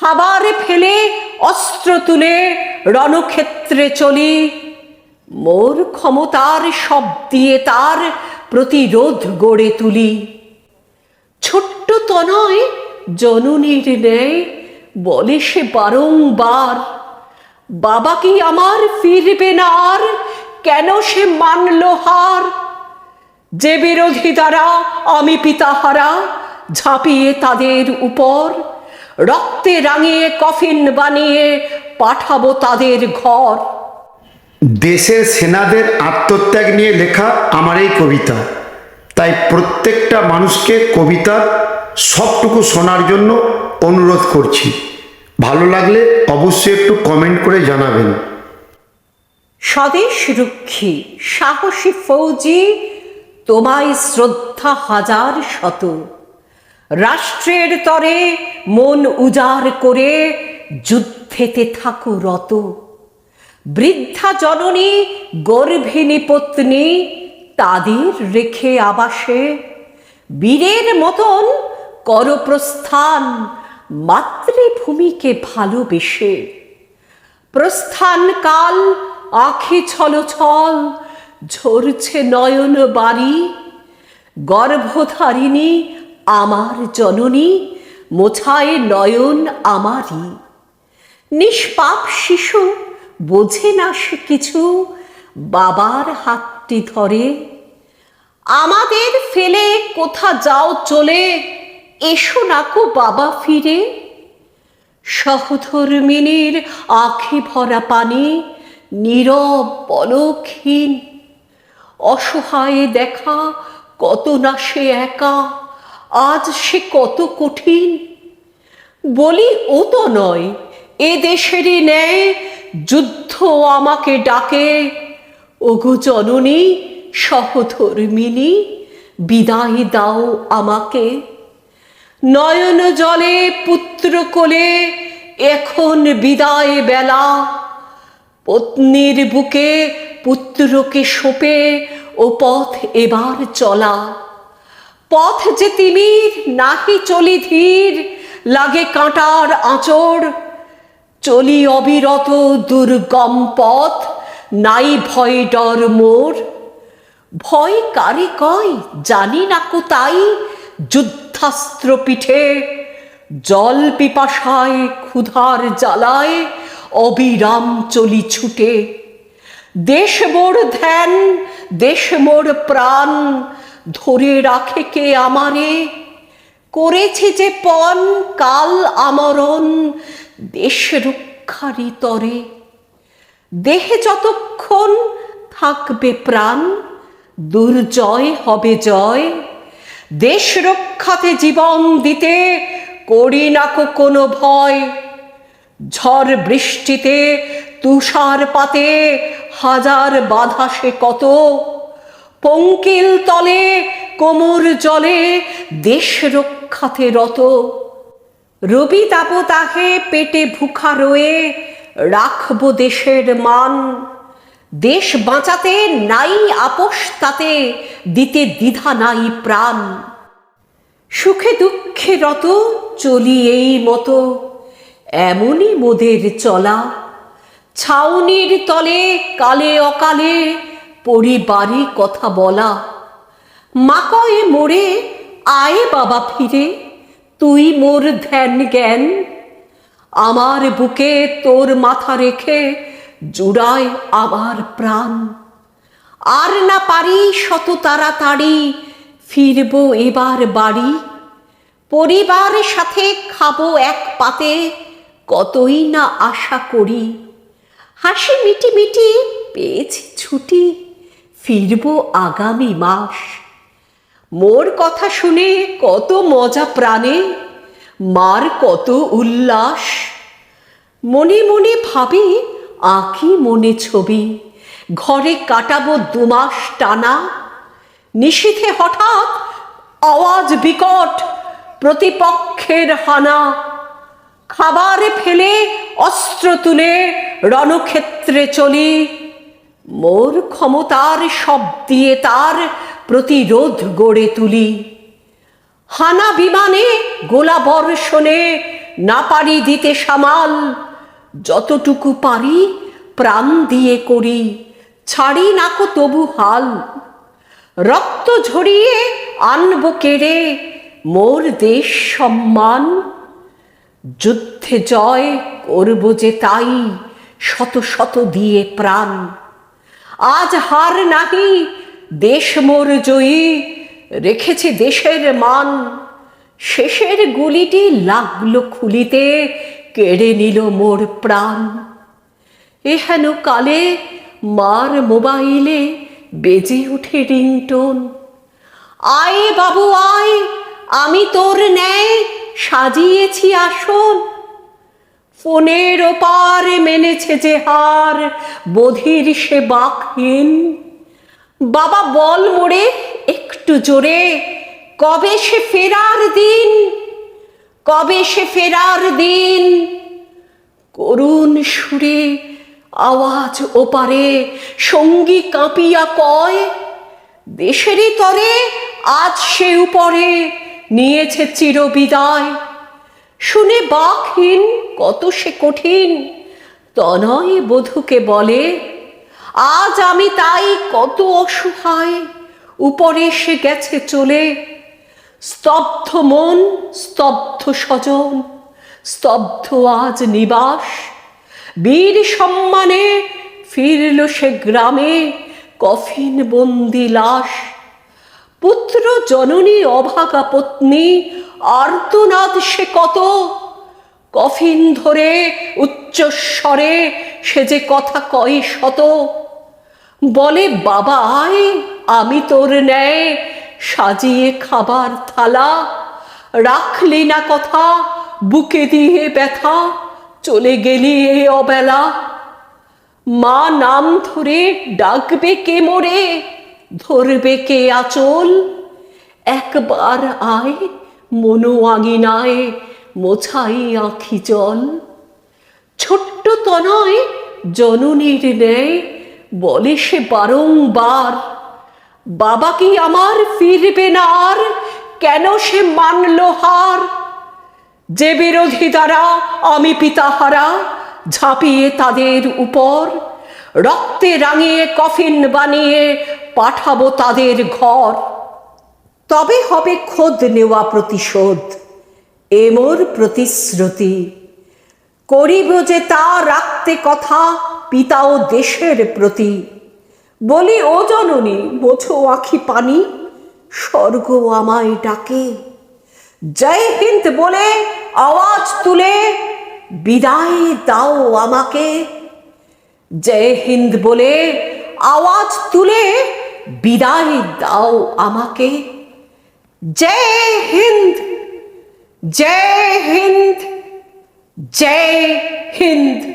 খাবার ফেলে, অস্ত্র তুলে, রণক্ষেত্রে চলি। মোর ক্ষমতার সব দিয়ে তার প্রতিরোধ গড়ে তুলি। ছোট্ট তনয় জননীর ন্যায় বলে সে বারংবার, বাবা কি আমার ফিরবে না আর? কেন সে মানল হার? যে বিরোধী দ্বারা আমি পিতাহারা ঝাঁপিয়ে তাদের উপর রক্তে রাঙিয়ে কফিন বানিয়ে পাঠাবো তাদের ঘর। দেশের সেনাদের আত্মত্যাগ নিয়ে লেখা আমার এই কবিতা। তাই প্রত্যেকটা মানুষকে কবিতা সবটুকু শোনার জন্য অনুরোধ করছি। ভালো লাগলে অবশ্যই একটু কমেন্ট করে জানাবেন। স্বদেশ রক্ষী সাহসী ফৌজি তোমায় শ্রদ্ধা হাজার শত। রাষ্ট্রের তরে মন উজাড় করে যুদ্ধেতে থাকো রত। বৃদ্ধা জননী গর্ভিণী পত্নী তাদের রেখে আবাসে। বীরের মতন কর প্রস্থান মাতৃভূমিকে ভালোবেসে। প্রস্থান কাল, আখি ছল ছল ঝরছে নয়ন বাড়ি গর্ভধারিণী আমার জননী, মোছায় নয়ন আমারই। নিষ্পাপ শিশু, বোঝে না সে কিছু, বাবার হাতটি ধরে। আমাদের ফেলে কোথা যাও চলে, এসো নাকো বাবা ফিরে। সহধর্মিনীর আখি ভরা পানি, নীরব পলকহীন অসহায় দেখা কত না সে একা। আজ সে কত কঠিন? বলি, ও তো নয়, এ দেশেরই ন্যায় যুদ্ধ আমাকে ডাকে। ওগো জননী সহধর্মিনী বিদায় দাও আমাকে। নয়ন জলে, পুত্র কোলে, এখন বিদায় বেলা। পত্নীর বুকে পুত্রকে সোপে ও পথ এবার চলা। পথ যে তিমির নাহি চলি ধীর? লাগে কাঁটার আঁচড়। চলি অবিরত দুর্গম পথ, নাই ভয় ডর মোর। ভয় কারে কয়, জানি না কো তাই যুদ্ধাস্ত্র পিঠে। জল পিপাসায় ক্ষুধার জ্বালায় অবিরাম চলি ছুটে। দেশ মোর ধ্যান, দেশ মোর প্রাণ ধরে রাখে কে আমারে? করেছে যে পণ, কাল আমরণ, দেশ রক্ষারি তরে। দেহে যতক্ষণ থাকবে প্রাণ, দুর্জয় হবে জয়। দেশ রক্ষাতে জীবন দিতে করি না কোনো ভয়। ঝড় বৃষ্টিতে তুষার পাতে হাজার বাধা সে কত? পঙ্কিল তলে, কোমর জলে, দেশ রক্ষাতে রত। রবি তাপ তাহে পেটে ভুখা রয়ে, রাখব দেশের মান। দেশ বাঁচাতে নাই আপোষ তাতে, দিতে দ্বিধা নাই প্রাণ। সুখে দুঃখে রত, চলি এই মতো। এমনই মোদের চলা। ছাউনির তলে, কালে অকালে পরিবারে কথা বলা। মা কয়ে মোরে আয় বাবা ফিরে, তুই মোর ধ্যান জ্ঞান। আমার বুকে তোর মাথা রেখে জুড়ায় আমার প্রাণ। আর না পারি শত তাড়াতাড়ি ফিরবো এবার বাড়ি। পরিবারের সাথে খাব এক পাতে, কতই না আশা করি। হাসি মিটি মিটি পেয়েছি ছুটি। ফিরবো আগামী মাস। মোর কথা শুনে কত মজা প্রাণে, মার কত উল্লাস। মনে মনে ভাবি, আঁকি মনে ছবি, ঘরে কাটাবো দুমাস টানা। নিশীথে হঠাৎ আওয়াজ বিকট, প্রতিপক্ষের হানা। খাবারে ফেলে অস্ত্র তুলে রণক্ষেত্রে চলি। মোর ক্ষমতার সব দিয়ে তার প্রতিরোধ গড়ে তুলি। হানা বিমানে গোলা বর্ষণে না পারি দিতে সামাল, যতটুকু পারি প্রাণ দিয়ে করি, ছাড়ি নাকো তবু হাল। রক্ত ঝরিয়ে আনব কেড়ে মোর দেশ সম্মান, যুদ্ধে জয় করব যে তাই শত শত দিয়ে প্রাণ। আজ হার নাহি, দেশ মোর জয়ী, রেখেছে দেশের মান। শেষের গুলিটি লাগল খুলিতে, কেড়ে নিল মোর প্রাণ। এহেন কালে মার মোবাইলে বেজে উঠে রিংটোন। আয় বাবু, আয়, আমি তোর ন্যায় সাজিয়েছি আসন। ফোনের ওপার মেনেছে যে হার, বধির সে বাকহীন। বাবা বল মোড়ে একটু জোরে, কবে সে ফেরার দিন? কবে সে ফেরার দিন? করুণ সুরে আওয়াজ ওপারে, সঙ্গী কাঁপিয়া কয়, দেশেরই তরে আজ সে উপরে নিয়েছে চিরবিদায়। বাকহীন কত সে কঠিন। তনয় বধূকে বলে, আজ আমি তাই কত অসহায়, উপরে সে গেছে চলে। স্তব্ধ মন, স্তব্ধ স্বজন স্তব্ধ আজ নিবাস। বীর সম্মানে ফিরল সে গ্রামে, কফিন বন্দি লাশ। পুত্র জননী অভাগা পত্নী, আর্তনাদ সে কত কফিন ধরে উচ্চস্বরে সে যে কথা কয় শত, বলে, বাবা আয়, আমি তোর ন্যায় সাজিয়ে খাবার থালা, রাখলি না কথা, বুকে দিয়ে ব্যথা, চলে গেলি এ অবেলা। মা নাম ধরে ডাকবে কে মোরে, ধরবে কে আচল, একবার আয় মনো আঙিনায় মোছাই আঁখি জল। ছোট্ট তনয় জননীর ন্যায় বলে সে বারংবার, বাবা কি আমার ফিরবে না আর? কেন সে মানল হার? যে বিরোধী দ্বারা আমি পিতাহারা ঝাঁপিয়ে তাদের উপর, রক্তে রাঙিয়ে কফিন বানিয়ে পাঠাবো তাদের ঘর। তবে হবে খোদ নেওয়া প্রতিশোধ। এ মোর প্রতিশ্রুতি। করিব যে তা রাখতে কথা পিতা ও দেশের প্রতি। বলি, ও জননী মোছো আখি পানি, স্বর্গ আমায় ডাকে। জয় হিন্দ বলে আওয়াজ তুলে, বিদায় দাও আমাকে। জয় হিন্দ বলে আওয়াজ তুলে, বিদায় দাও আমাকে। জয় হিন্দ জয় হিন্দ জয় হিন্দ